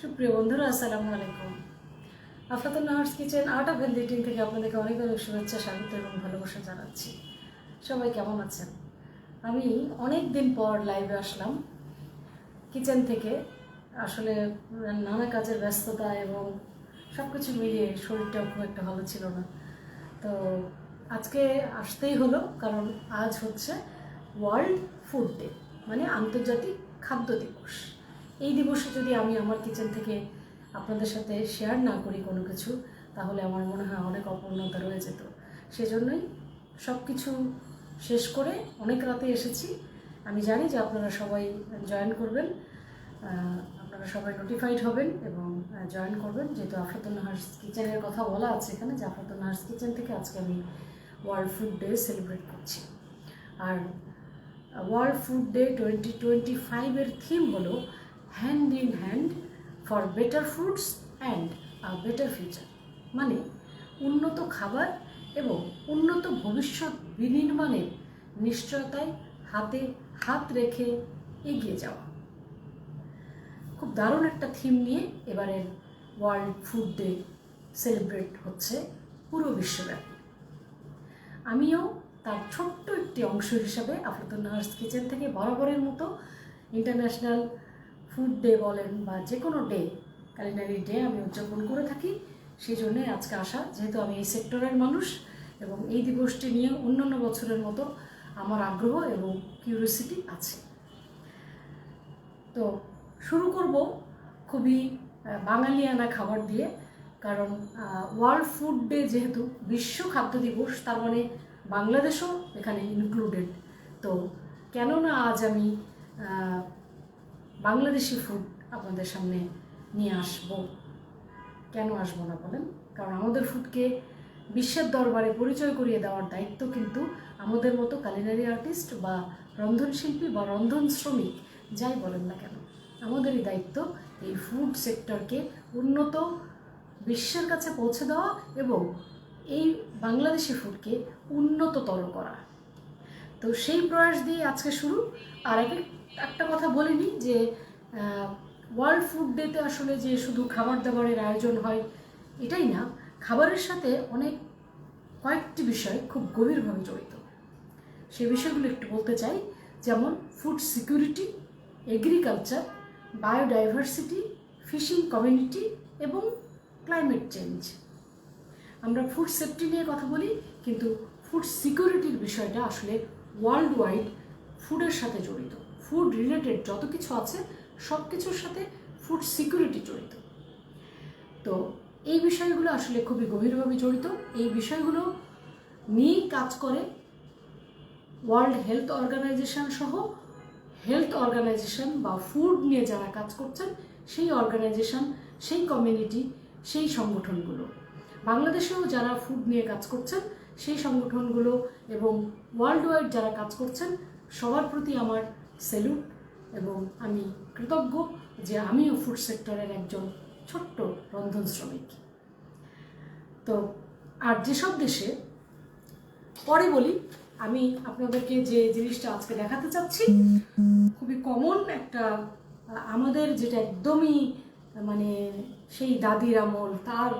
সুপ্রিয় বন্ধুরা, আসসালামু আলাইকুম। Afratul Nahar's kitchen art of healthy team থেকে আপনাদেরকে অনেক অনেক শুভেচ্ছা, স্বাগত এবং ভালোবাসা জানাচ্ছি। সবাই কেমন আছেন? আমি অনেক দিন পর লাইভে আসলাম। কিচেন থেকে আসলে নানা কাজের ব্যস্ততা এবং সব কিছু মিলিয়ে শরীরটাও খুব একটা ভালো ছিল না। তো আজকে আসতেই হলো, কারণ আজ হচ্ছে ওয়ার্ল্ড ফুড ডে মানে আন্তর্জাতিক খাদ্য দিবস। এই দিবসে যদি আমি আমার কিচেন থেকে আপনাদের সাথে শেয়ার না করি কোনো কিছু, তাহলে আমার মনে হয় অনেক অপূর্ণতা রয়ে যেত। সেজন্যই সব কিছু শেষ করে অনেক রাতে এসেছি। আমি জানি যে আপনারা সবাই জয়েন করবেন আপনারা সবাই নোটিফাইড হবেন এবং জয়েন করবেন। যেহেতু আফরাতুল নাহার্স কিচেনের কথা বলা আছে এখানে, যে আফরাতুল নাহার্স কিচেন থেকে আজকে আমি ওয়ার্ল্ড ফুড ডে সেলিব্রেট করছি। আর world food day twenty twenty ফাইভের থিম হলো hand in hand for better foods and a better future মানে উন্নত খাবার এবং উন্নত ভবিষ্যৎ বিনির্মাণের নিশ্চয়তায় হাতে হাত রেখে এগিয়ে যাওয়া। খুব দারুণ একটা থিম নিয়ে এবারের ওয়ার্ল্ড ফুড ডে সেলিব্রেট হচ্ছে পুরো বিশ্বব্যাপী। আমিও তার ছোট্ট একটি অংশ হিসাবে আফরাতুল নাহার্স কিচেন থেকে বরাবরের মতো ইন্টারন্যাশনাল ফুড ডে বলেন বা যে কোনো ডে, ক্যালেন্ডারি ডে আমি উদযাপন করে থাকি সেই জন্যই আজকে আসা, যেহেতু আমি এই সেক্টরের মানুষ এবং এই দিবসটি নিয়ে অন্যান্য বছরের মতো আমার আগ্রহ এবং কিউরিয়াসিটি আছে। তো শুরু করব খুবই বাঙালিয়ানা খাবার দিয়ে, কারণ ওয়ার্ল্ড ফুড ডে যেহেতু বিশ্ব খাদ্য দিবস, তার মানে বাংলাদেশও এখানে ইনক্লুডেড তো কেননা আজ আমি বাংলাদেশি ফুড আপনাদের সামনে নিয়ে আসব। কেন আসব না বলেন? কারণ আমাদের ফুডকে বিশ্বের দরবারে পরিচয় করিয়ে দেওয়ার দায়িত্ব কিন্তু আমাদের মতো কালিনারি আর্টিস্ট বা রন্ধনশিল্পী বা রন্ধন শ্রমিক, যাই বলেন না কেন। আমাদেরই দায়িত্ব এই ফুড সেক্টরকে উন্নত বিশ্বের কাছে পৌঁছে দেওয়া এবং এই বাংলাদেশি ফুডকে উন্নততর করা। তো সেই প্রয়াস দিয়ে আজকে শুরু। আর এক একটা কথা বলিনি যে ওয়ার্ল্ড ফুড ডেতে আসলে যে শুধু খাবার দাবারের আয়োজন হয়, এটাই না। খাবারের সাথে অনেক, কয়েকটি বিষয় খুব গভীরভাবে জড়িত। সে বিষয়গুলো একটু বলতে চাই। যেমন food security agriculture biodiversity fishing community এবং ক্লাইমেট চেঞ্জ আমরা ফুড সেফটি নিয়ে কথা বলি, কিন্তু ফুড সিকিউরিটির বিষয়টা আসলে ওয়ার্ল্ড ওয়াইড ফুডের সাথে জড়িত। ফুড রিলেটেড যত কিছু আছে সব কিছুর সাথে ফুড সিকিউরিটি জড়িত। তো এই বিষয়গুলো আসলে খুবই গভীরভাবে জড়িত। এই বিষয়গুলো নিয়েই কাজ করে ওয়ার্ল্ড হেলথ অর্গানাইজেশন সহ হেলথ অর্গানাইজেশন বা ফুড নিয়ে যারা কাজ করছেন, সেই অর্গানাইজেশন সেই কমিউনিটি সেই সংগঠনগুলো। বাংলাদেশেও যারা ফুড নিয়ে কাজ করছেন, সেই সংগঠনগুলো এবং ওয়ার্ল্ড ওয়াইড যারা কাজ করছেন, সবার প্রতি আমার সেলুট এবং আমি কৃতজ্ঞ যে আমিও ফুড সেক্টরের একজন ছোট্ট রন্ধন শ্রমিক। তো, আর যেসব দেশে, পরে বলি, আমি আপনাদেরকে যে জিনিসটা আজকে দেখাতে চাচ্ছি, খুবই কমন একটা, আমাদের যেটা একদমই মানে সেই দাদির আমল, তার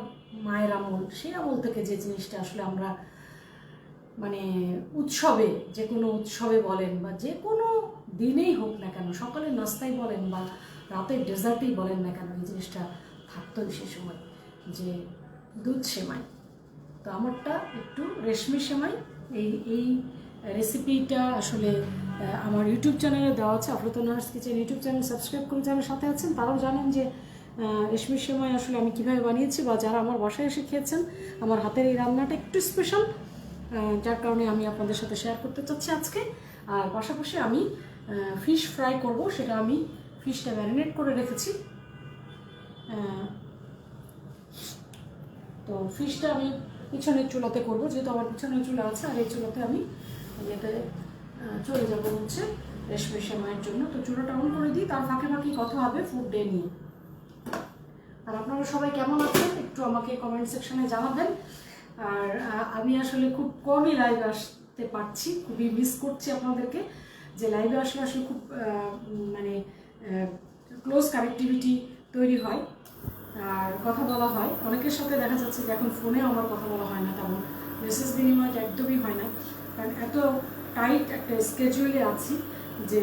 মায়ের আমল, সেই আমল থেকে যে জিনিসটা আসলে আমরা মানে উৎসবে, যে কোনো উৎসবে বলেন বা যে কোনো দিনেই হোক না কেন সকালে নাস্তায় বলেন বা রাতের ডেজার্টেই বলেন না কেন এই জিনিসটা থাকতো সে সময় যে দুধ সেমাই। তো আমারটা একটু রেশমি সেমাই এই এই রেসিপিটা আসলে আমার ইউটিউব চ্যানেলে দেওয়া আছে Afrat Nahar's kitchen YouTube channel subscribe করে যারা সাথে আছেন তারাও জানেন যে আহ, রেশমি সেমাই আসলে আমি কীভাবে বানিয়েছি বা যারা আমার বাসায় এসে খেয়েছেন আমার হাতের এই রান্নাটা একটু স্পেশাল যার কারণে আমি আপনাদের সাথে শেয়ার করতে চাচ্ছি আজকে। আর পাশাপাশি আমি ফিশ ফ্রাই করব, সেটা আমি ফিশটা ম্যারিনেট করে রেখেছি। তো ফিশটা আমি পিছনের চুলাতে করব, যেহেতু আমার পিছনের চুলা আছে, আর এই চুলাতে আমি এতে চলে যাব হচ্ছে রেশমি সেমাইয়ের জন্য। তো চুলাটা অন করে দিই, তার ফাঁকে ফাঁকি কথা হবে ফুড ডে নিয়ে। আর আপনারা সবাই কেমন আছেন? একটু আমাকে কমেন্ট সেকশনে জানাবেন। আর আমি আসলে খুব কমই লাইভ আসতে পারছি, খুবই মিস করছি আপনাদেরকে। যে লাইভে আসলে আসলে খুব মানে ক্লোজ কানেক্টিভিটি তৈরি হয়। আর কথা বলা হয়। অনেকের সাথে দেখা যাচ্ছে যে এখন ফোনে আমার কথা বলা হয় না, তেমন মেসেজ বিনিময়টা একদমই হয় না। কারণ এত টাইট একটা স্কেজুয়ালে আছি যে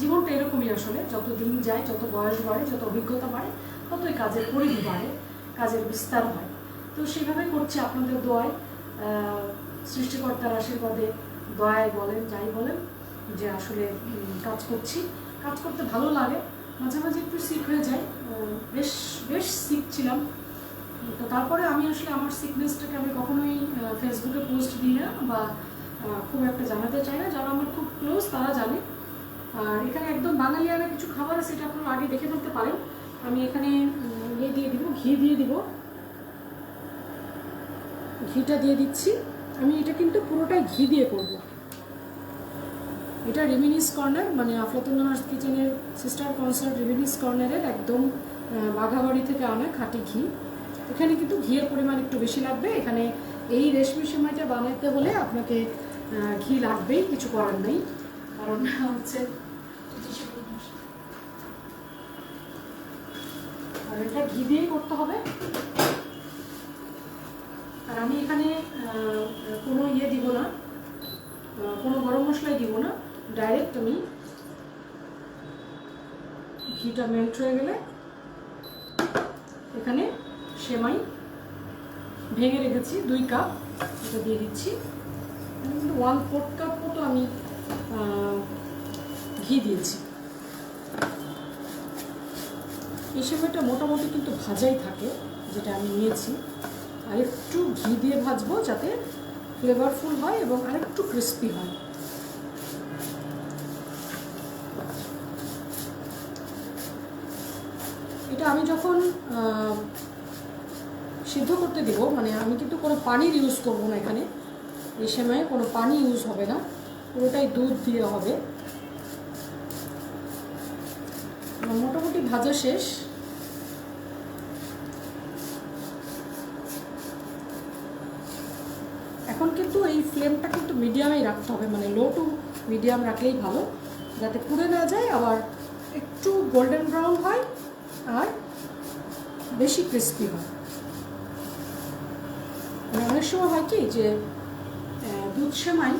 জীবনটা এরকমই আসলে। যত দিন যায়, যত বয়স বাড়ে, যত অভিজ্ঞতা বাড়ে, ততই কাজের পরিধি বাড়ে, কাজের বিস্তার হয়। তো সেভাবে করছি আপনাদের দোয়ায়। সৃষ্টিকর্তার আশীর্বাদে দয়ায় বলেন, যাই বলেন যে আসলে কাজ করছি। কাজ করতে ভালো লাগে। মাঝে মাঝে একটু সিক হয়ে যায়। বেশ বেশ সিক ছিলাম। তো তারপরে আমি আসলে আমার সিকনেসটাকে আমি কখনোই ফেসবুকে পোস্ট দিই না বা খুব একটা জানাতে চাই না। যারা আমার খুব ক্লোজ তারা জানে। আর এখানে একদম বাঙালিয়ানা কিছু খাবার আছে, সেটা আপনারা আগে দেখে ফেলতে পারেন। আমি এখানে ইয়ে দিয়ে দিব, ঘি দিয়ে দিব। ঘিটা দিয়ে দিচ্ছি। আমি এটা কিন্তু পুরোটাই ঘি দিয়ে করব। এটা রিমিনিস কর্নার মানে আফলাতুল্লাহ কিচেনের সিস্টার কনসার্ট রিমিনিস কর্নারের একদম বাঘাবাড়ি থেকে আনা খাঁটি ঘি। এখানে কিন্তু ঘিয়ের পরিমাণ একটু বেশি লাগবে। এখানে এই রেশমি সেমাইটা বানাতে হলে আপনাকে ঘি লাগবেই, কিছু করার নেই। কারণ হচ্ছে আর এটা ঘি দিয়েই করতে হবে। আর আমি এখানে কোনো ইয়ে দিব না কোনো গরম মশলাই দিব না। ডাইরেক্ট আমি ঘিটা মেল্ট হয়ে গেলে এখানে সেমাই ভেঙে রেখেছি, দুই কাপ এটা দিয়ে দিচ্ছি। ওয়ান ফোর্থ কাপ মতো আমি ঘি দিয়েছি। এই সেমাইটা মোটামুটি কিন্তু ভাজাই থাকে, যেটা আমি নিয়েছি। আর একটু ঘি দিয়ে ভাজবো যাতে ফ্লেভারফুল হয় এবং আরেকটু ক্রিস্পি হয়। এটা আমি যখন সিদ্ধ করতে দিব মানে আমি কিন্তু কোনো পানির ইউজ করব না এখানে। এই সময় কোনো পানি ইউজ হবে না। পুরোটাই দুধ দিয়ে হবে। মোটামুটি ভাজা শেষ। এখন কিন্তু এই ফ্লেমটা কিন্তু মিডিয়ামেই রাখতে হবে মানে লো টু মিডিয়াম রাখলেই ভালো। যাতে পুড়ে না যায়, আবার একটু গোল্ডেন ব্রাউন হয় আর বেশি ক্রিস্পি হয়। মানে অনেক সময় হয় কি যে দুধ সেমাই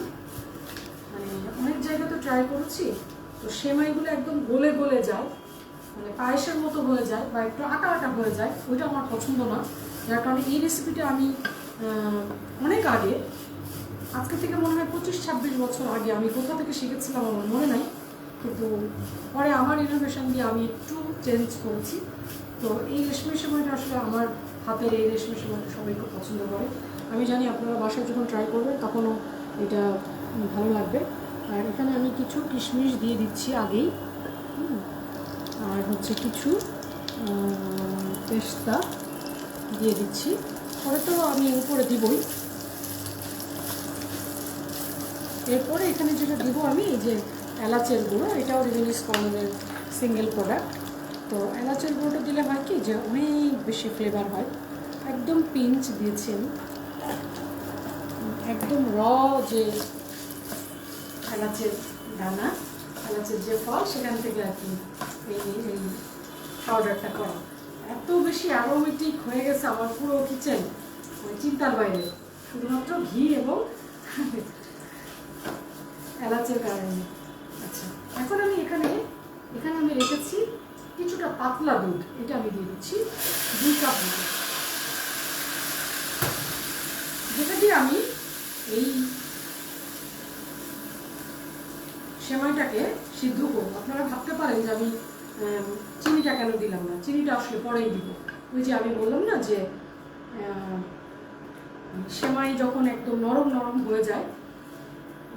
মানে অনেক জায়গা তো ট্রাই করেছি, তো সেমাইগুলো একদম গলে গলে যায় মানে পায়েসের মতো হয়ে যায় বা একটু আটা আটা হয়ে যায়, ওইটা আমার পছন্দ না। যার কারণে এই রেসিপিটা আমি অনেক আগে, আজকে থেকে মনে হয় পঁচিশ ছাব্বিশ বছর আগে আমি কোথা থেকে শিখেছিলাম আমার মনে নাই কিন্তু পরে আমার ইনোভেশন দিয়ে আমি একটু চেঞ্জ করেছি। তো এই রেশমি সময়টা আসলে আমার হাতের এই রেশমি সময়টা সবাই খুব পছন্দ করে। আমি জানি আপনারা বাসায় যখন ট্রাই করবেন তখনও এটা ভালো লাগবে। আর এখানে আমি কিছু কিশমিশ দিয়ে দিচ্ছি আগেই। আর হচ্ছে কিছু পেস্তা দিয়ে দিচ্ছি। পরে তো আমি উপরে দিবই। এরপরে এখানে যেটা দিব আমি এই যে এলাচের গুঁড়ো, এটাও রিলিজ কর্নারের সিঙ্গেল প্রোডাক্ট তো এলাচের গুঁড়োটা দিলে হয় কি যে অনেক বেশি ফ্লেভার হয়। একদম পিঞ্চ দিয়েছি আমি। একদম র যে এলাচের দানা, এলাচের যে ফল, সেখান থেকে আর কি এই পাউডারটা করা। এত বেশি অ্যারোমেটিক হয়ে গেছে আমার পুরো কিচেন মানে চিন্তার বাইরে। শুধুমাত্র ঘি এবং এলাচের কারণে। এখন আমি এখানে এখানে আমি রেখেছি কিছুটা পাতলা দুধ। এটা আমি দিয়ে দিচ্ছি দুই কাপ যেটা দিয়ে আমি এই সেমাইটাকে সিদ্ধ করব। আপনারা ভাবতে পারেন যে আমি চিনিটা কেন দিলাম না? চিনিটা আসলে পরেই দিব। ওই যে আমি বললাম না যে সেমাই যখন একদম নরম নরম হয়ে যায়,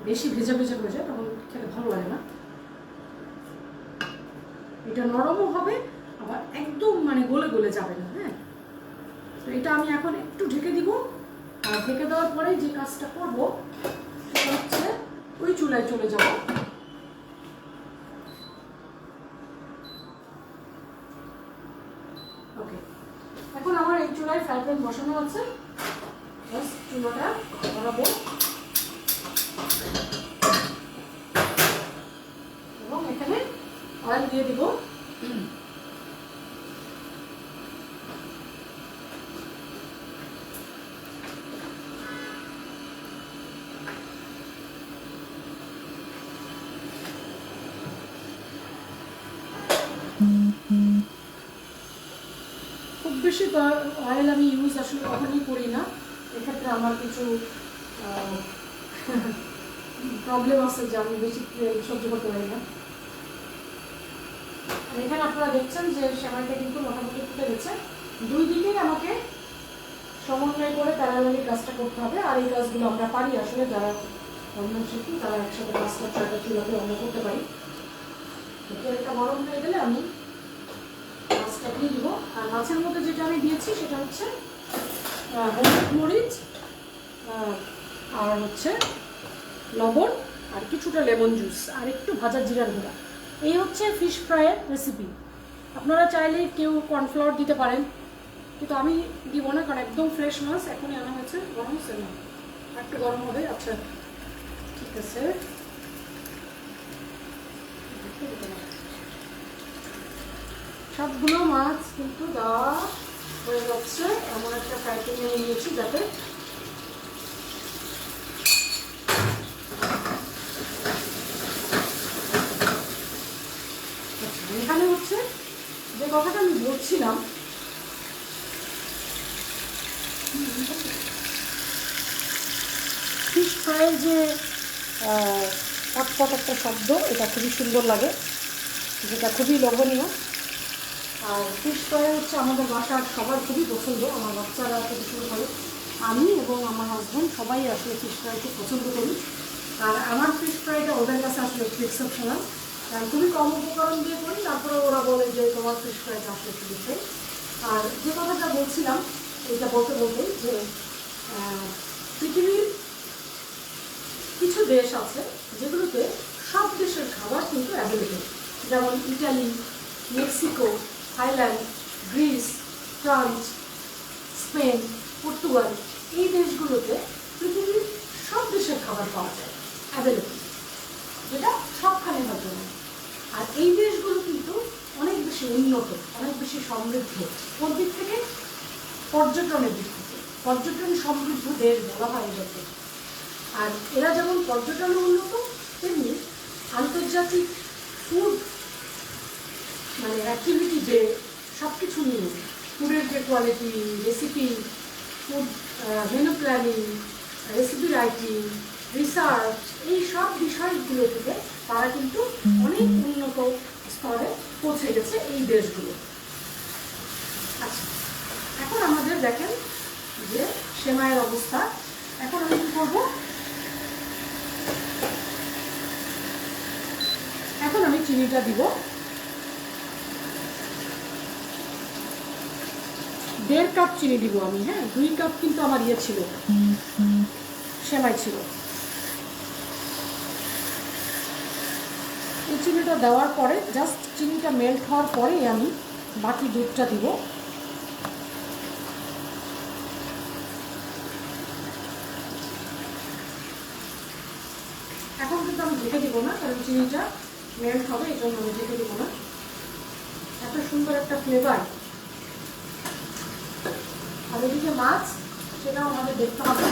বেশি ভেজা ভেজা হয়ে যায়, তখন খেতে ভালো লাগে না। এটা নরমও হবে, আবার একদম মানে গলে গলে যাবে না হ্যাঁ? তো এটা আমি এখন একটু ঢেকে দিব। আর ঢেকে দেওয়ার পরে যে কাজটা করব, সেটা হচ্ছে ওই চুলায় চলে যাব। ওকে এখন আমার এই চুলায় ফ্রাই প্যান বসানো আছে বাস চুলাটা ধরাবো এবং এখানে অয়েল দিয়ে দিব বেশি অয়েল আমি ইউজ আসলে কখনোই করি না, এক্ষেত্রে আমার কিছু প্রবলেম আছে যে আমি বেশি সহ্য করতে পারি না। এখানে আপনারা দেখছেন যে সেমাইটা কিন্তু মোটামুটি ফুটে গেছে। দুই দিকেই আমাকে সমন্বয় করে প্যারালালি কাজটা করতে হবে। আর এই কাজগুলো আমরা পারি আসলে যারা অন্য শিখি তারা একসাথে কাজটা ছয়টা চুলাতে অন্য করতে পারি। তেলটা গরম হয়ে গেলে আমি মাছটা দিয়ে আর মাছের মধ্যে যেটা আমি দিয়েছি সেটা হচ্ছে হলুদ মরিচ আর হচ্ছে লবণ আর কিছুটা লেমন জুস আর একটু ভাজা জিরার গুঁড়া। এই হচ্ছে ফিশ ফ্রাইয়ের রেসিপি আপনারা চাইলে কেউ কর্নফ্লাওয়ার দিতে পারেন, কিন্তু আমি দিব না, কারণ একদম ফ্রেশ মাছ, এখনই আনা হয়েছে, গরম হচ্ছে না। একটু গরম হবে আচ্ছা ঠিক আছে। সবগুলো মাছ কিন্তু দেওয়া হয়ে যাচ্ছে। এমন একটা ফ্রাই প্যানে নিয়েছি যাতে এখানে হচ্ছে যে কথাটা আমি বলছিলাম যে পটপট একটা শব্দ, এটা খুবই সুন্দর লাগে, যেটা খুবই লোভনীয়। আর ফিশ ফ্রাই হচ্ছে আমাদের বাসার সবার খুবই পছন্দ, আমার বাচ্চারা থেকে শুরু করে আমি এবং আমার হাজব্যান্ড সবাই আসলে ফিশ ফ্রাই খুব পছন্দ করি। আর আমার ফিশ ফ্রাইটা ওদের কাছে আসলে একটু এক্সেপশনাল কারণ খুবই কম উপকরণ দিয়ে করি, তারপরে ওরা বলে যে তোমার ফিশ ফ্রাইটা আসলে একটু। আর যে কথাটা বলছিলাম, এটা বলতে বলতে যে পৃথিবীর কিছু দেশ আছে যেগুলোতে সব দেশের খাবার কিন্তু অ্যাভেলেবেল যেমন Italy, Mexico Thailand, Greece, France, Spain, Portugal এই দেশগুলোতে পৃথিবীর সব দেশের খাবার পাওয়া যায় অ্যাভেলেবেল যেটা সবখানে হয়তো না। আর এই দেশগুলো কিন্তু অনেক বেশি উন্নত, অনেক বেশি সমৃদ্ধ। কোন দিক থেকে পর্যটনের দিক থেকে, পর্যটন সমৃদ্ধ দেশ বলা হয় এটাকে। আর এরা যেমন পর্যটনে উন্নত, তেমনি আন্তর্জাতিক ফুড মানে অ্যাক্টিভিটি যে সব কিছু নিয়ে ফুডের যে quality recipe food menu planning recipe writing research এই সব বিষয়গুলো থেকে তারা কিন্তু অনেক উন্নত স্তরে পৌঁছে গেছে এই দেশগুলো। আচ্ছা এখন আমাদের দেখেন যে সেমাইয়ের অবস্থা। এখন আমি কী করব? এখন আমি চিনিটা দিব। দেড় কাপ চিনি দিব আমি হ্যাঁ? দুই কাপ কিন্তু আমার ইয়ে ছিল। সেমাই ছিল। এই চিনিটা দেওয়ার পরে জাস্ট চিনিটা মেল্ট হওয়ার পরেই আমি বাকি দুধটা দিব। এখন কিন্তু আমি ঢেকে দিব না, কারণ চিনিটা মেল্ট হবে, এই জন্য আমি ঢেকে দিব না। এত সুন্দর একটা ফ্লেভার আর এদিকে মাছ সেটাও আমাদের দেখতে হবে।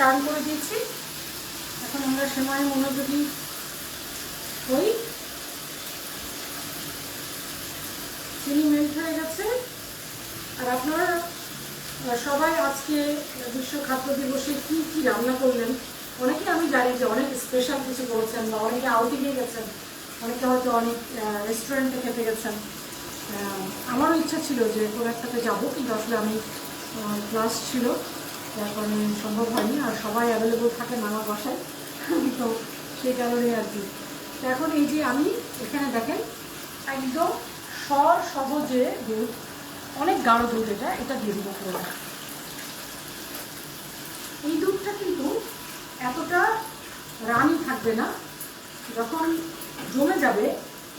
টার্ন করে দিয়েছি। এখন আমরা সেমাই মনোযোগী হই। চিনি মেল্ট হয়ে গেছে। আর আপনারা সবাই আজকে বিশ্ব খাদ্য দিবসে কি কি রান্না করলেন? অনেকে আমি জানি যে অনেক স্পেশাল কিছু করেছেন বা অনেকে আউটিংয়ে গেছেন। অনেকে হয়তো অনেক রেস্টুরেন্টে খেতে গেছেন। আমারও ইচ্ছা ছিল যে কোনো একটাতে যাব, কিন্তু আসলে আমি ক্লাস ছিল। কারণে সম্ভব হয়নি, আর সবাই অ্যাভেলেবল থাকেন আমার বাসায়। তো সেই কারণে আর কি। এখন এই যে আমি, এখানে দেখেন, একদম সর সহজে দুধ, অনেক গাঢ় দুধ এটা এটা দিয়ে দিব পুরো এই দুধটা কিন্তু এতটা রানি থাকবে না, যখন জমে যাবে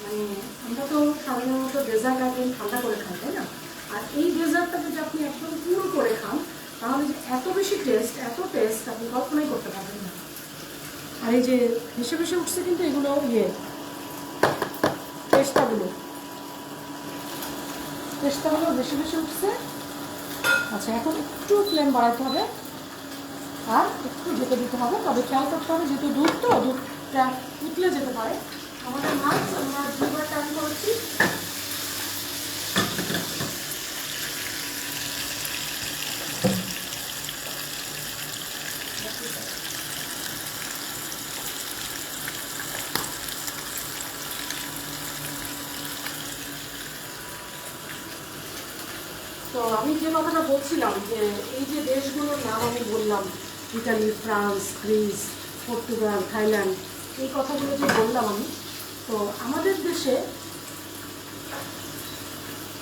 মানে আমরা তো সাধারণত ডেজার্ট আইটেম ঠান্ডা করে খাই, তাই না? আর এই ডেজার্টটা যদি আপনি একদম পুরো করে খান তাহলে যে এত বেশি টেস্ট এত টেস্ট আপনি কল্পনাই করতে পারবেন না। আর এই যে ভেসে ভেসে উঠছে কিন্তু এগুলো ইয়ে। পেস্তাগুলো পেস্তাগুলো বেশি ভেসে উঠছে। আচ্ছা এখন একটু ফ্লেম বাড়াতে হবে। আর একটু যেতে দিতে হবে, তবে খেয়াল করতে হবে যেহেতু দুধ তো, দুধটা উতলে যেতে পারে। আমাদের মাছ, আমরা দুবার টান করেছি তো আমি যে কথাটা বলছিলাম যে এই যে দেশগুলোর নাম আমি বললাম, Italy, France, Greece, Portugal, Thailand, এই কথাগুলো যে বললাম আমি, তো আমাদের দেশে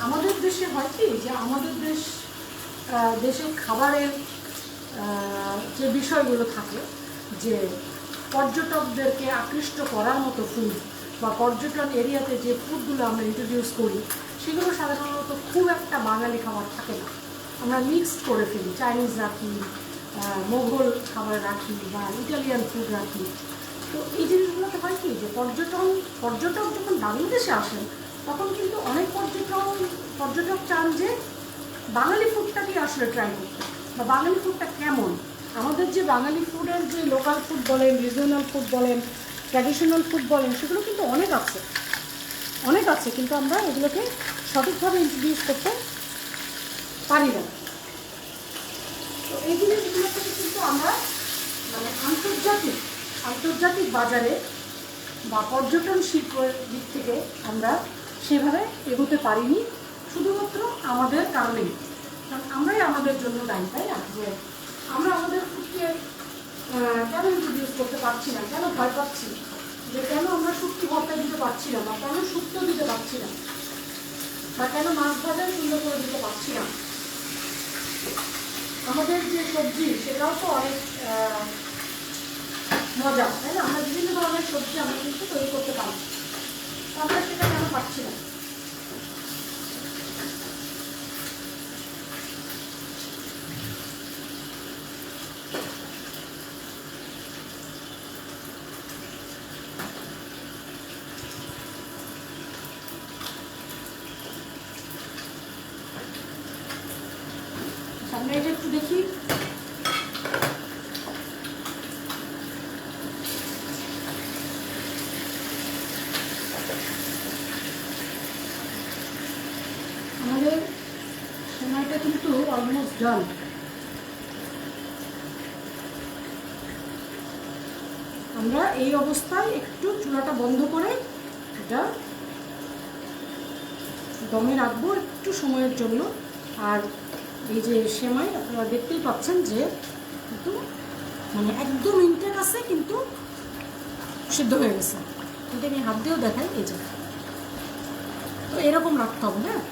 আমাদের দেশে হয় কি যে আমাদের দেশ দেশের খাবারের যে বিষয়গুলো থাকে, যে পর্যটকদেরকে আকৃষ্ট করার মতো ফুড বা পর্যটন এরিয়াতে যে ফুডগুলো আমরা ইন্ট্রোডিউস করি সেগুলো সাধারণত খুব একটা বাঙালি খাবার থাকে না। আমরা মিক্সড করে ফেলি। চাইনিজ রাখি মোগল খাবার রাখি বা ইটালিয়ান ফুড রাখি। তো এই জিনিসগুলোতে হয় কি যে পর্যটন, পর্যটক যখন বাংলাদেশে আসেন, তখন কিন্তু অনেক পর্যটন, পর্যটক চান যে বাঙালি ফুডটাকে আসলে ট্রাই করতে। বা বাঙালি ফুডটা কেমন? আমাদের যে বাঙালি ফুডের যে লোকাল ফুড বলেন রিজনাল ফুড বলেন ট্র্যাডিশনাল ফুড বলেন, সেগুলো কিন্তু অনেক আছে। অনেক আছে, কিন্তু আমরা এগুলোকে সঠিকভাবে ইন্ট্রোডিউস করতে পারি না। তো এই জিনিসগুলো থেকে কিন্তু আমরা মানে আন্তর্জাতিক আন্তর্জাতিক বাজারে বা পর্যটন শিল্পের দিক থেকে আমরা সেভাবে এগোতে পারিনি, শুধুমাত্র আমাদের কারণেই। কারণ আমরাই আমাদের জন্য দায়ী, তাই না? যে আমরা আমাদের কেন ইন্ট্রোডিউস করতে পারছি না, কেন ভয় পাচ্ছি? যে কেন আমরা শুটকি ভর্তা দিতে পারছি না, বা কেন শুক্তো দিতে পারছি না, বা কেন মাছ ভাজা সুন্দর করে দিতে পারছি না? আমাদের যে সবজি, সেটাও তো অনেক মজা, তাই না? আমরা বিভিন্ন ধরনের সবজি আমরা কিন্তু তৈরি করতে পারি আমরা সেটা কেন পাচ্ছি না সামনে এটা একটু দেখি আমাদের সময়টা কিন্তু অলমোস্ট আমরা এই অবস্থায় একটু চুলাটা বন্ধ করে এটা দমে রাখব, একটু সময়ের জন্য। আর এই যে সেমাই, আপনারা দেখতেই পাচ্ছেন যে কিন্তু মানে একদম ইনটেক আছে, কিন্তু সিদ্ধ হয়ে গেছে। এটা আমি হাত দিয়েও দেখাই, এই যে। তো এরকম রাখতে হবে হ্যাঁ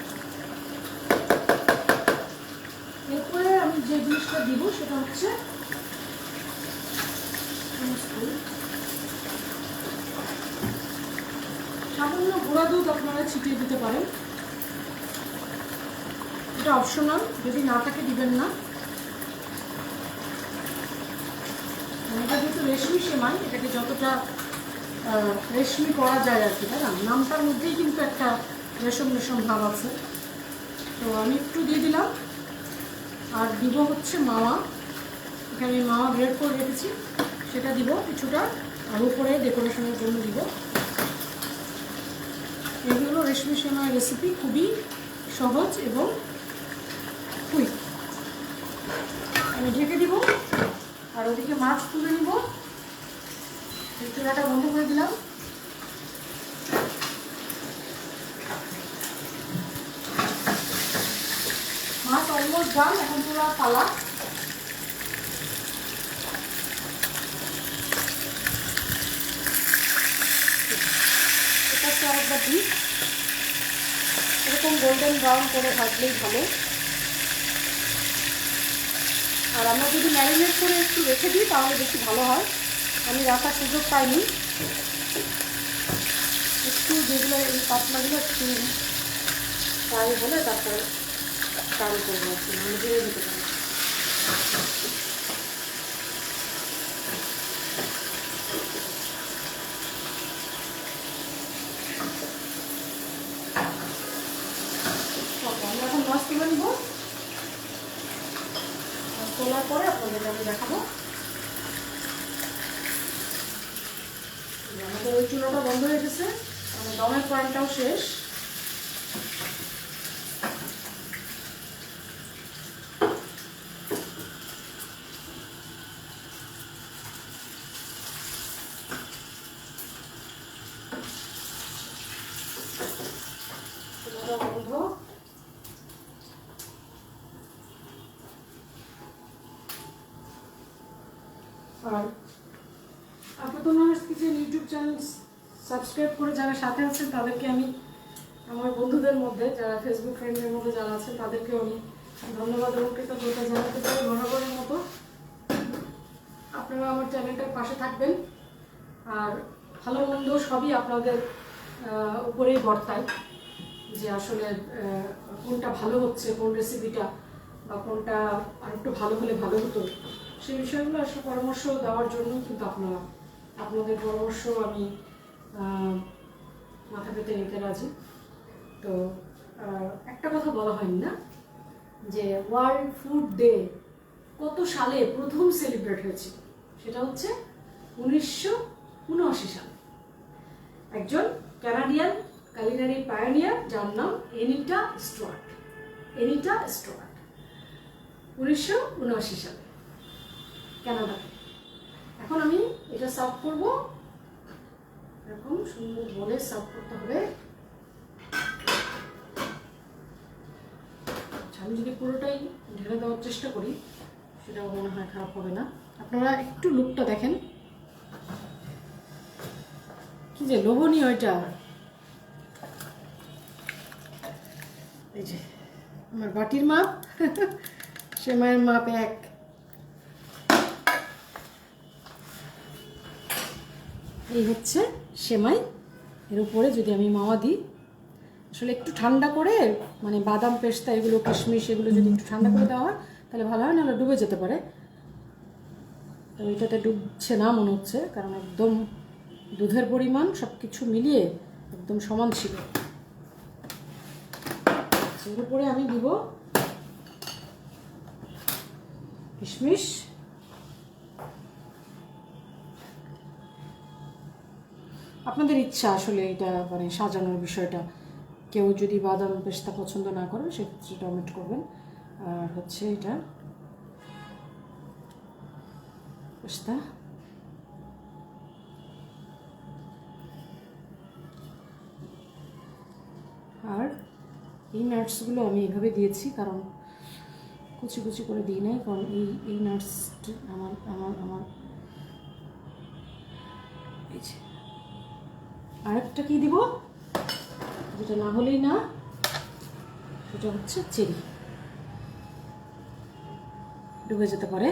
এরপরে আমি যে জিনিসটা দিব সেটা হচ্ছে সামান্য গুঁড়া দুধ আপনারা ছিটিয়ে দিতে পারেন। এটা অপশনাল যদি না থাকে দিবেন না। এটা যেহেতু রেশমি সেমাই, এটাকে যতটা রেশমি করা যায় আর কি, তাই না? নামটার মধ্যেই কিন্তু একটা রেশম রেশম ভাব আছে। তো আমি একটু দিয়ে দিলাম। আর দিব হচ্ছে মাওয়া। এখানে মাওয়া গ্রেড করে রেখেছি। সেটা দিব কিছুটা, আর উপরে ডেকোরেশনের জন্য দিব। এগুলো রেশমি সেমাই রেসিপি খুবই সহজ এবং কুইক আমি ঢেকে দিব, আর ওদিকে মাছ তুলে নিব। চুলাটা বন্ধ করে দিলাম মাছ অলমোস্ট ডান এখন পুরো পালা। এটা হচ্ছে আরেকবার দিই এরকম গোল্ডেন ব্রাউন করে ভাজলেই ভালো। আর আমরা যদি ম্যারিনেট করে একটু রেখে দিই, তাহলে বেশি ভালো হয়। আমি রাখার সুযোগ পাইনি। একটু যেগুলো এই পাতলাগুলো একটু ফ্রাই হলে তারপরে করব আর কি মানে বেড়ে যেতে পারে আমরা তোলার পরে আপনাদের আমি দেখাবো আমাদের ওই চুলাটা বন্ধ হয়ে গেছে। আমাদের দমের পয়েন্টটাও শেষ চুলাটা বন্ধ আর আপাতত কিচেন ইউটিউব চ্যানেল সাবস্ক্রাইব করে যারা সাথে আছেন, তাদেরকে আমি আমার বন্ধুদের মধ্যে, যারা ফেসবুক ফ্রেন্ডের মধ্যে যারা আছেন তাদেরকেও আমি ধন্যবাদ এবং কৃতজ্ঞতা জানাতে চাই বরাবরের মতো আপনারা আমার চ্যানেলটার পাশে থাকবেন। আর ভালো মন্দ সবই আপনাদের উপরেই বর্তায় যে আসলে কোনটা ভালো হচ্ছে, কোন রেসিপিটা বা কোনটা আরেকটু ভালো হলে ভালো হতো। সেই বিষয়গুলো আসলে পরামর্শ দেওয়ার জন্য কিন্তু আপনারা আপনাদের পরামর্শ আমি মাথা পেতে নিতে রাজি। তো একটা কথা বলা হয়নি না? যে ওয়ার্ল্ড ফুড ডে কত সালে প্রথম সেলিব্রেট হয়েছিল সেটা হচ্ছে উনিশশো উনআশি সালে। একজন কানাডিয়ান কালিনারি পায়োনিয়ার, যার নাম এনিটা স্টুয়ার্ট। এনিটা স্টুয়ার্ট। উনিশশো উনআশি সালে কানাডাতে এখন আমি এটা সার্ভ করব। এরকম সুন্দর বলে সার্ভ করতে হবে। আচ্ছা, আমি যদি পুরোটাই ঢেলে দেওয়ার চেষ্টা করি সেটাও মনে হয় খারাপ হবে না। আপনারা একটু লুকটা দেখেন। কি যে লোভনীয় এটা। এই যে আমার বাটির মাপ সে মায়ের মাপ এক। এই হচ্ছে সেমাই। এর উপরে যদি আমি মাওয়া দিই, আসলে একটু ঠান্ডা করে মানে বাদাম পেস্তা, এগুলো কিশমিশ, এগুলো যদি একটু ঠান্ডা করে দেওয়া হয়, তাহলে ভালো হয়, নাহলে ডুবে যেতে পারে। তো এটাতে ডুবছে না মনে হচ্ছে, কারণ একদম দুধের পরিমাণ সব কিছু মিলিয়ে একদম সমান ছিল। এর উপরে আমি দিব কিশমিশ আপনাদের ইচ্ছা আসলে এটা মানে সাজানোর বিষয়টা। কেউ যদি বাদাম পেস্তা পছন্দ না করেন সেক্ষেত্রে টমেটো করবেন। আর হচ্ছে এটা পেস্তা। আর এই নাটসগুলো আমি এভাবে দিয়েছি, কারণ কুচি কুচি করে দিই নাই, কারণ এই এই নাটস আমার আমার আমার। এই যে। আরেকটা কি দিব? যেটা না হলেই না, সেটা হচ্ছে চেরি ডুবে যেতে পারে।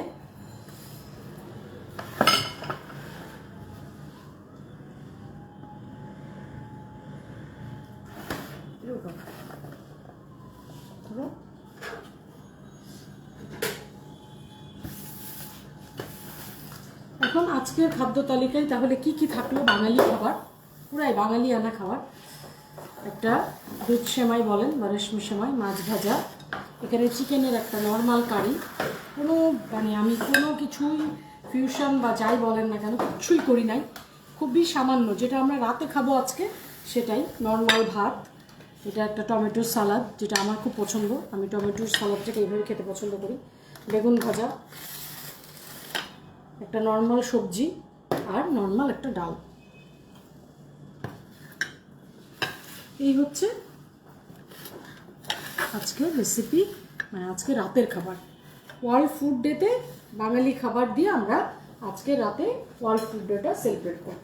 এখন আজকের খাদ্য তালিকায় তাহলে কি কি থাকল বাঙালি খাবার? পুরাই বাঙালি আনা খাবার। একটা দুধ সেমাই বলেন বা রেশমি সেমাই, মাছ ভাজা। এখানে চিকেনের একটা নর্মাল কারি। কোনো মানে আমি কোনো কিছুই ফিউশন বা যাই বলেন না কেন কিছুই করি নাই। খুবই সামান্য, যেটা আমরা রাতে খাব আজকে, সেটাই নর্মাল ভাত। এটা একটা টমেটোর সালাদ, যেটা আমার খুব পছন্দ। আমি টমেটোর সালাদটাকে এইভাবে খেতে পছন্দ করি। বেগুন ভাজা, একটা নর্মাল সবজি আর নর্মাল একটা ডাল। এই হচ্ছে আজকের রেসিপি মানে আজকে রাতের খাবার। ওয়ার্ল্ড ফুড ডেতে বাঙালি খাবার দিয়ে আমরা আজকে রাতে ওয়ার্ল্ড ফুড ডেটা সেলিব্রেট করব।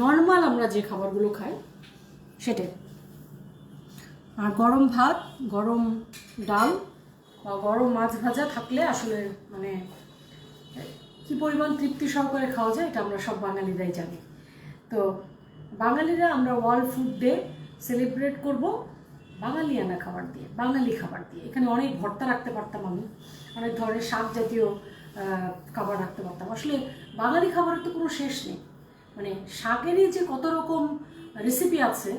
নর্মাল আমরা যে খাবারগুলো খাই, সেটাই। আর গরম ভাত, গরম ডাল বা গরম মাছ ভাজা থাকলে আসলে মানে কি পরিমাণ তৃপ্তি সহকারে খাওয়া যায়, এটা আমরা সব বাঙালিরাই জানি। তো বাঙালিরা আমরা ওয়ার্ল্ড ফুড ডে সেলিব্রেট করব বাঙালিয়ানা খাবার দিয়ে, বাঙালি খাবার দিয়ে। এখানে অনেক ভর্তা রাখতে পারতাম আমি, অনেক ধরনের শাক জাতীয় খাবার রাখতে পারতাম। আসলে বাঙালি খাবারের তো কোনো শেষ নেই। মানে শাকেরই যে কত রকম রেসিপি আছে,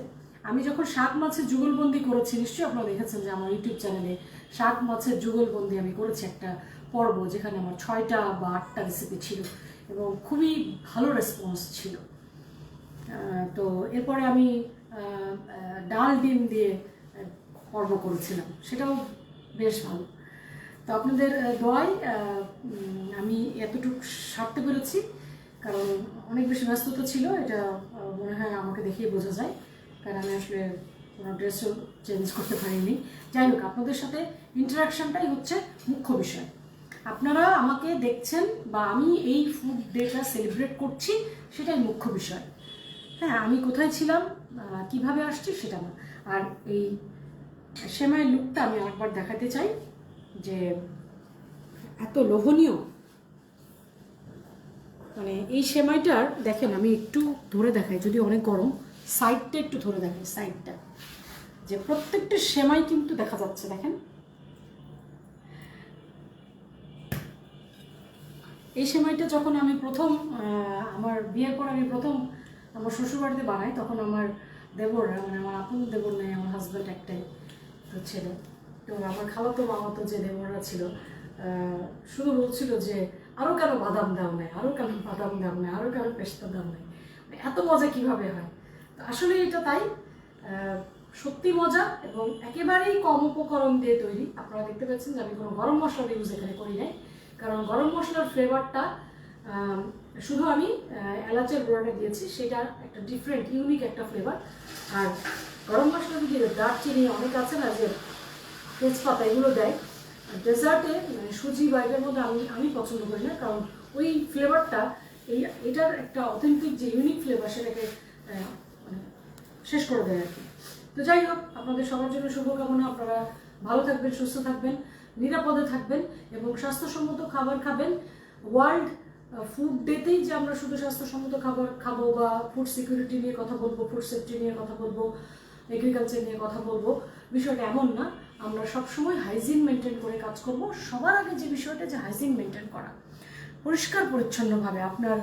আমি যখন শাক মাছের যুগলবন্দি করেছি, নিশ্চয়ই আপনারা দেখেছেন যে আমার ইউটিউব চ্যানেলে শাক মাছের যুগলবন্দি আমি করেছি একটা পর্ব যেখানে আমার ছয়টা বা আটটা রেসিপি ছিল এবং খুবই ভালো রেসপন্স ছিল। তো এরপরে আমি ডাল ডিম দিয়ে পর্ব করেছিলাম। সেটাও বেশ ভালো। তো আপনাদের দোয়ায় আমি এতটুকু সারতে পেরেছি, কারণ অনেক বেশি ব্যস্ততা ছিল। এটা মনে হয় আমাকে দেখেই বোঝা যায়, কারণ আমি আসলে কোনো ড্রেসও চেঞ্জ করতে পারিনি। যাই হোক, আপনাদের সাথে ইন্টারাকশনটাই হচ্ছে মুখ্য বিষয়। আপনারা আমাকে দেখছেন বা আমি এই ফুড ডেটা সেলিব্রেট করছি, সেটাই মুখ্য বিষয়। হ্যাঁ আমি কোথায় ছিলাম কীভাবে আসছি সেটা না। আর এই সেমাইয়ের লুকটা আমি আরেকবার দেখাতে চাই যে এত লোভনীয়। মানে এই সেমাইটার দেখেন আমি একটু ধরে দেখাই যদি অনেক গরম সাইডটা একটু ধরে দেখাই সাইডটা যে প্রত্যেকটা সেমাই কিন্তু দেখা যাচ্ছে, দেখেন। এই সেমাইটা যখন আমি প্রথম আমার বিয়ের পর আমি প্রথম আমার শ্বশুরবাড়িতে বানাই, তখন আমার দেবররা মানে আমার আপন দেবর নেই, আমার হাজব্যান্ড একটাই, তো ছেলে। তো আমার খালাতো মামাতো যে দেবররা ছিল শুধু বলছিল যে আরও কেন বাদাম দাম নেয় আরও কেন বাদাম দাম নেয় আরও কেন পেস্তা দাম নেই মানে এত মজা কীভাবে হয়? তো আসলে এটা তাই সত্যি মজা এবং একেবারেই কম উপকরণ দিয়ে তৈরি। আপনারা দেখতে পাচ্ছেন যে আমি কোনো গরম মশলা ইউজ এখানে করি নাই। কারণ গরম মশলার ফ্লেভারটা শুধু আমি এলাচের গুঁড়োটা দিয়েছি, সেটা একটা ডিফারেন্ট ইউনিক একটা ফ্লেভার আর গরম মশলা যদি দারচিনি অনেক আছে না, যে তেজপাতা এগুলো দেয় ডেজার্টে মানে সুজি বা এটার মধ্যে আমি আমি পছন্দ করি না, কারণ ওই ফ্লেভারটা এই, এটার একটা অথেন্টিক যে ইউনিক ফ্লেভার সেটাকে মানে শেষ করে দেয় আর কি। তো যাই হোক, আপনাদের সবার জন্য শুভকামনা, আপনারা ভালো থাকবেন, সুস্থ থাকবেন, নিরাপদে থাকবেন এবং স্বাস্থ্যসম্মত খাবার খাবেন। ওয়ার্ল্ড ফুড ডেতেই যে আমরা শুধু স্বাস্থ্যসম্মত খাবার খাব বা ফুড সিকিউরিটি নিয়ে কথা বলব ফুড সেফটি নিয়ে কথা বলব এগ্রিকালচার নিয়ে কথা বলব, বিষয়টা এমন না। আমরা সবসময় হাইজিন মেনটেন করে কাজ করব। সবার আগে যে বিষয়টা, যে হাইজিন মেনটেন করা। পরিষ্কার, পরিচ্ছন্নভাবে আপনার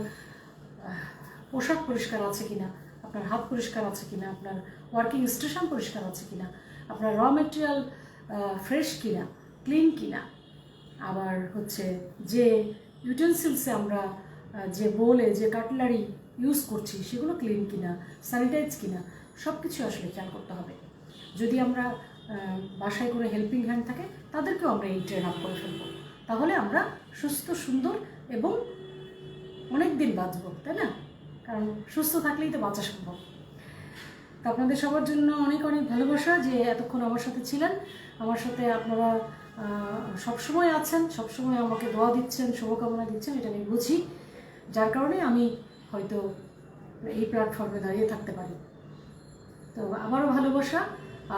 পোশাক পরিষ্কার আছে কিনা, আপনার হাত পরিষ্কার আছে কিনা, আপনার ওয়ার্কিং স্টেশন পরিষ্কার আছে কিনা, আপনার র মেটেরিয়াল ফ্রেশ কিনা ক্লিন কিনা। আবার হচ্ছে যে ইউটেন্সিলসে আমরা যে বোলে যে কাটলারি ইউজ করছি, সেগুলো ক্লিন কিনা স্যানিটাইজ কিনা সব কিছু আসলে খেয়াল করতে হবে। যদি আমরা বাসায় কোনো হেল্পিং হ্যান্ড থাকে, তাদেরকেও আমরা এই ট্রেন আপ করে ফেলব। তাহলে আমরা সুস্থ, সুন্দর এবং অনেক দিন বাঁচবো, তাই না? কারণ সুস্থ থাকলেই তো বাঁচা সম্ভব। তো আপনাদের সবার জন্য অনেক অনেক ভালোবাসা যে এতক্ষণ আমার সাথে ছিলেন। আমার সাথে আপনারা সবসময় আছেন, সবসময় আমাকে দোয়া দিচ্ছেন, শুভকামনা দিচ্ছেন, এটা আমি বুঝি। যার কারণে আমি হয়তো এই প্ল্যাটফর্মে দাঁড়িয়ে থাকতে পারি। তো আমারও ভালোবাসা,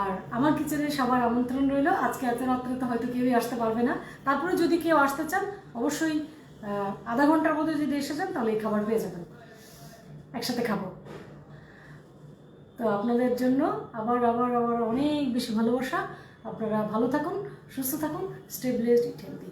আর আমার কিচেনে সবার আমন্ত্রণ রইল। আজকে এত রাত্রে তো হয়তো কেউই আসতে পারবে না। তারপরে যদি কেউ আসতে চান, অবশ্যই আধা ঘণ্টার মধ্যে যদি এসে যান, তাহলে এই খাবার পেয়ে যাবেন। একসাথে খাব। তো আপনাদের জন্য আবার আবার আবার অনেক বেশি ভালোবাসা। আপনারা ভালো থাকুন, সুস্থ থাকুন স্টেবিলাইজড হেলদি